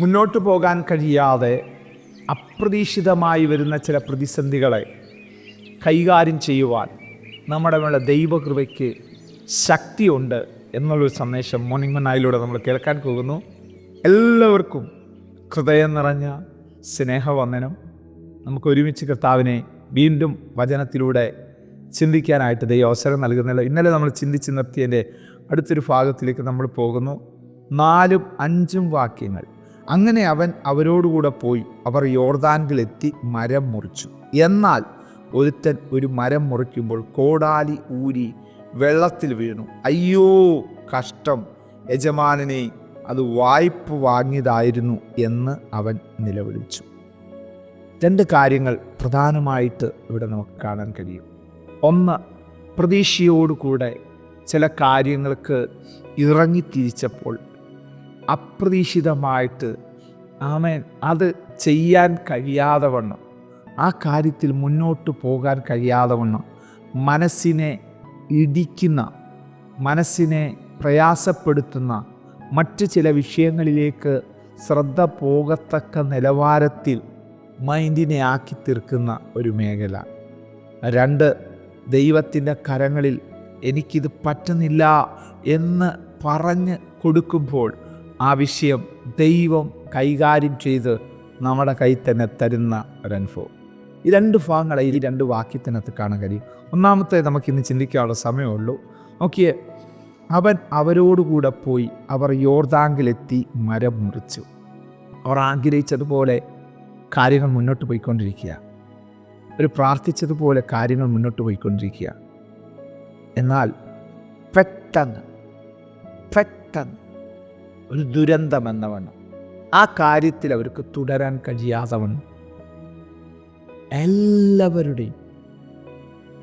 മുന്നോട്ട് പോകാൻ കഴിയാതെ അപ്രതീക്ഷിതമായി വരുന്ന ചില പ്രതിസന്ധികളെ കൈകാര്യം ചെയ്യുവാൻ നമ്മുടെ മേലെ ദൈവകൃപയ്ക്ക് ശക്തിയുണ്ട് എന്നുള്ളൊരു സന്ദേശം മോർണിംഗ് മനായിലൂടെ നമ്മൾ കേൾക്കാൻ പോകുന്നു. എല്ലാവർക്കും ഹൃദയം നിറഞ്ഞ സ്നേഹവന്ദനം. നമുക്ക് ഒരുമിച്ച് കർത്താവിനെ വീണ്ടും വചനത്തിലൂടെ ചിന്തിക്കാനായിട്ട് ദൈവം അവസരം നൽകുന്നില്ല. ഇന്നലെ നമ്മൾ ചിന്തിച്ച് നിർത്തിയതിന്റെ അടുത്തൊരു ഭാഗത്തിലേക്ക് നമ്മൾ പോകുന്നു. നാലും അഞ്ചും വാക്യങ്ങൾ. അങ്ങനെ അവൻ അവരോടുകൂടെ പോയി. അവർ യോർദാനിലെത്തി മരം മുറിച്ചു. എന്നാൽ ഒരുത്തൻ ഒരു മരം മുറിക്കുമ്പോൾ കോടാലി ഊരി വെള്ളത്തിൽ വീണു. അയ്യോ കഷ്ടം യജമാനനെ അത് വായ്പ വാങ്ങിയതായിരുന്നു എന്ന് അവൻ നിലവിളിച്ചു. രണ്ട് കാര്യങ്ങൾ പ്രധാനമായിട്ട് ഇവിടെ നമുക്ക് കാണാൻ കഴിയും. ഒന്ന് പ്രതീക്ഷയോടുകൂടെ ചില കാര്യങ്ങൾക്ക് ഇറങ്ങിത്തിരിച്ചപ്പോൾ അപ്രതീക്ഷിതമായിട്ട്. ആമേൻ. അത് ചെയ്യാൻ കഴിയാതെ വണ്ണം ആ കാര്യത്തിൽ മുന്നോട്ട് പോകാൻ കഴിയാതെ വണ്ണം മനസ്സിനെ ഇടിക്കുന്ന മനസ്സിനെ പ്രയാസപ്പെടുത്തുന്ന മറ്റ് ചില വിഷയങ്ങളിലേക്ക് ശ്രദ്ധ പോകത്തക്ക നിലവാരത്തിൽ മൈൻഡിനെ ആക്കി തീർക്കുന്ന ഒരു മേഖല. രണ്ട് ദൈവത്തിന്റെ കരങ്ങളിൽ എനിക്കിത് പറ്റുന്നില്ല എന്ന് പറഞ്ഞ് കൊടുക്കുമ്പോൾ ആ വിഷയം ദൈവം കൈകാര്യം ചെയ്ത് നമ്മുടെ കയ്യിൽ തന്നെ തരുന്ന ഒരനുഭവം. ഈ രണ്ട് ഭാഗങ്ങളെ ഈ രണ്ട് വാക്യത്തിനകത്ത് കാണാൻ കഴിയും. ഒന്നാമത്തെ നമുക്കിന്ന് ചിന്തിക്കാനുള്ള സമയമുള്ളൂ. നോക്കിയേ അവൻ അവരോടുകൂടെ പോയി അവർ യോർദാങ്കിലെത്തി മരം മുറിച്ചു. അവർ ആഗ്രഹിച്ചതുപോലെ കാര്യങ്ങൾ മുന്നോട്ട് പോയിക്കൊണ്ടിരിക്കുക ഒരു പ്രാർത്ഥിച്ചതുപോലെ കാര്യങ്ങൾ മുന്നോട്ട് പോയിക്കൊണ്ടിരിക്കുക എന്നാൽ പെട്ടെന്ന് പെട്ടെന്ന് ഒരു ദുരന്തം എന്ന വണ്ണം ആ കാര്യത്തിൽ അവർക്ക് തുടരാൻ കഴിയാതെ വണ്ണം എല്ലാവരുടെയും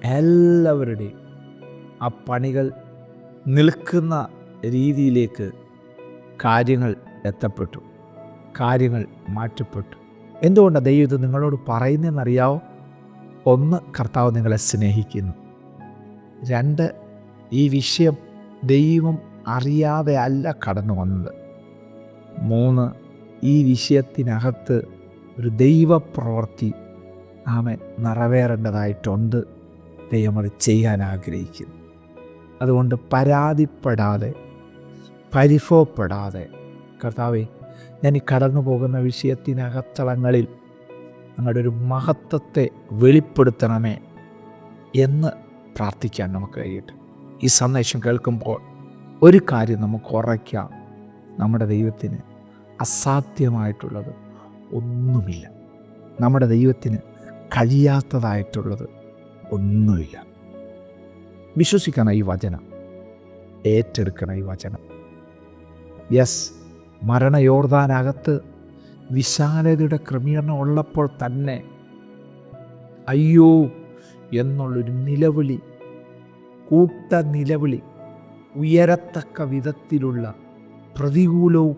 എല്ലാവരുടെയും ആ പണികൾ നിൽക്കുന്ന രീതിയിലേക്ക് കാര്യങ്ങൾ എത്തപ്പെട്ടു. കാര്യങ്ങൾ മാറ്റപ്പെട്ടു. എന്തുകൊണ്ടാണ് ദൈവം ഇത് നിങ്ങളോട് പറയുന്നതെന്നറിയാവോ? ഒന്ന് കർത്താവ് നിങ്ങളെ സ്നേഹിക്കുന്നു. രണ്ട് ഈ വിഷയം ദൈവം അറിയാതെ അല്ല കടന്നു വന്നത്. മൂന്ന് ഈ വിഷയത്തിനകത്ത് ഒരു ദൈവപ്രവൃത്തി ആമെ നിറവേറേണ്ടതായിട്ടുണ്ട്. ദൈവം അത് ചെയ്യാൻ ആഗ്രഹിക്കുന്നു. അതുകൊണ്ട് പരാതിപ്പെടാതെ പരിഭവപ്പെടാതെ കർത്താവെ ഞാൻ ഈ കടന്നു പോകുന്ന വിഷയത്തിനകത്തളങ്ങളിൽ ഞങ്ങളുടെ ഒരു മഹത്വത്തെ വെളിപ്പെടുത്തണമേ എന്ന് പ്രാർത്ഥിക്കാൻ നമുക്ക് കഴിയട്ടെ. ഈ സന്ദേശം കേൾക്കുമ്പോൾ ഒരു കാര്യം നമുക്ക് ഉറയ്ക്കാം. നമ്മുടെ ദൈവത്തിന് അസാധ്യമായിട്ടുള്ളത് ഒന്നുമില്ല. നമ്മുടെ ദൈവത്തിന് കഴിയാത്തതായിട്ടുള്ളത് ഒന്നുമില്ല. വിശ്വസിക്കണം ഈ വചനം ഏറ്റെടുക്കണം ഈ വചനം. യെസ് മരണയോർദാനകത്ത് വിശാലതയുടെ ക്രമീകരണം ഉള്ളപ്പോൾ തന്നെ അയ്യോ എന്നുള്ളൊരു നിലവിളി കൂട്ട നിലവിളി ഉയരത്തക്ക വിധത്തിലുള്ള പ്രതികൂലവും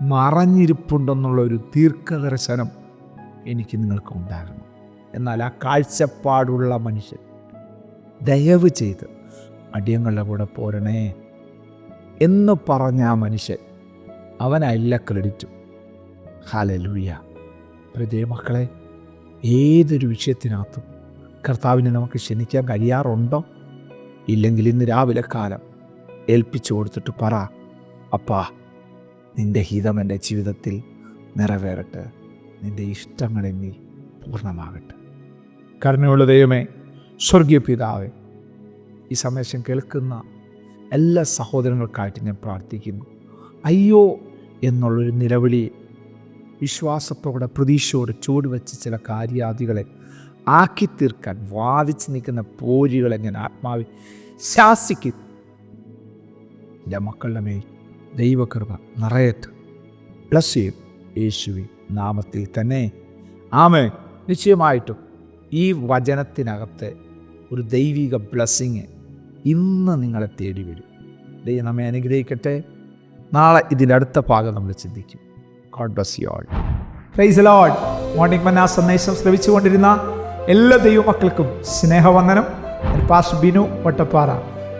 മറഞ്ഞിരിപ്പുണ്ടെന്നുള്ള ഒരു ദീർഘദർശനം എനിക്ക് നിങ്ങൾക്ക് ഉണ്ടാകണം എന്നാൽ ആ കാഴ്ചപ്പാടുള്ള മനുഷ്യൻ ദയവ് ചെയ്ത് അടിയങ്ങളുടെ കൂടെ പോരണേ എന്ന് പറഞ്ഞ ആ മനുഷ്യൻ അവനല്ല ക്രെഡിറ്റും. ഹാലലൂയ മക്കളെ ഏതൊരു വിഷയത്തിനകത്തും കർത്താവിനെ നമുക്ക് ക്ഷണിക്കാൻ കഴിയാറുണ്ടോ? ഇല്ലെങ്കിൽ ഇന്ന് രാവിലെ കാലം ഏൽപ്പിച്ചു കൊടുത്തിട്ട് പറ. അപ്പാ നിന്റെ ഹിതം എന്റെ ജീവിതത്തിൽ നിറവേറട്ടെ. നിന്റെ ഇഷ്ടങ്ങൾ എന്നിൽ പൂർണമാകട്ടെ. കരുണയുള്ള ദൈവമേ സ്വർഗീയ പിതാവേ ഈ സന്ദേശം കേൾക്കുന്ന എല്ലാ സഹോദരങ്ങൾക്കായിട്ട് ഞാൻ പ്രാർത്ഥിക്കുന്നു. അയ്യോ എന്നുള്ളൊരു നിലവിളി വിശ്വാസത്തോടെ പ്രതീക്ഷയോടെ ചൂടുവെച്ച് ചില കാര്യാദികളെ ആക്കി തീർക്കാൻ വാദിച്ച് നിൽക്കുന്ന പോരികളെ ഞാൻ ആത്മാവി ശാസിക്കുന്നു എന്റെ മക്കളുടെ മേൽ ദൈവകൃപ നിറയത്ത് പ്ലസ് ചെയ്യും യേശുവി നാമത്തിൽ തന്നെ. ആമേ നിശ്ചയമായിട്ടും ഈ വചനത്തിനകത്ത് ഒരു ദൈവിക ബ്ലസ്സിങ് ഇന്ന് നിങ്ങളെ തേടി വരും. ദൈവം നമ്മെ അനുഗ്രഹിക്കട്ടെ. നാളെ ഇതിന്റെ അടുത്ത ഭാഗം നമ്മൾ ചിന്തിക്കും. God bless you all praise lord morning manna സന്ദേശം ശ്രവിച്ചുകൊണ്ടിരുന്ന എല്ലാ ദൈവമക്കൾക്കും സ്നേഹവന്ദനം. പാസ് ബിനു വട്ടപ്പാറ.